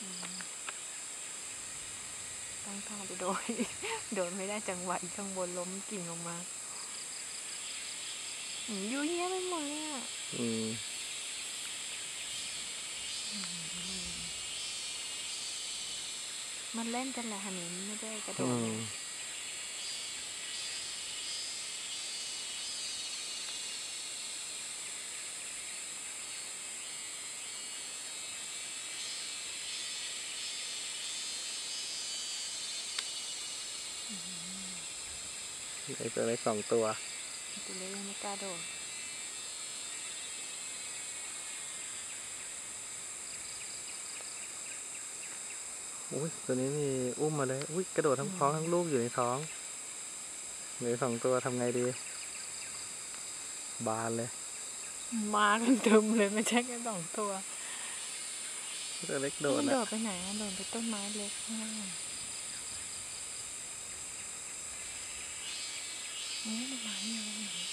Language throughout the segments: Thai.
อืมต้องท่องไปโดย โดนไม่ได้จังหวะอีกข้างบนล้มกิ่งลงมาอืมยุ่ยแยะไปหมดเลยอะอืมมันเล่นกันแหละฮันนี่ไม่ได้กระโดอืด ได้ตัวเล็กสองตัว ตัวเล็กยังไม่กล้าโดดอุ้ยตัวนี้นี่อุ้มมาเลยอุ้ยกระโดดทั้งท้องทั้งลูกอยู่ในท้องเหลือสองตัวทำไงดี บานเลย มากันเต็มเลยไม่ใช่แค่สองตัวตัวเล็กโดดมันนะโดดไปไหนอะโดดไปต้นไม้เล็กข้างล่างนี่มันมาเนี่ยมันไหนมัน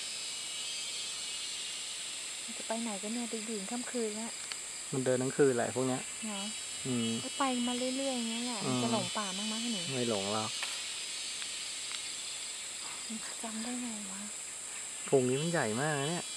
จะไปไหนกันเนี่ยดึกดื่นค่ำคืนแล้วมันเดินทั้งคืนแหละพวกเนี้ยเนาะอืมก็ไปมาเรื่อยๆอย่างเงี้ยแหละอืมจะหลงป่ามากมั้ยหนูไม่หลงหรอกจำได้ไงวะพุงนี้มันใหญ่มากนะเนี่ยอืม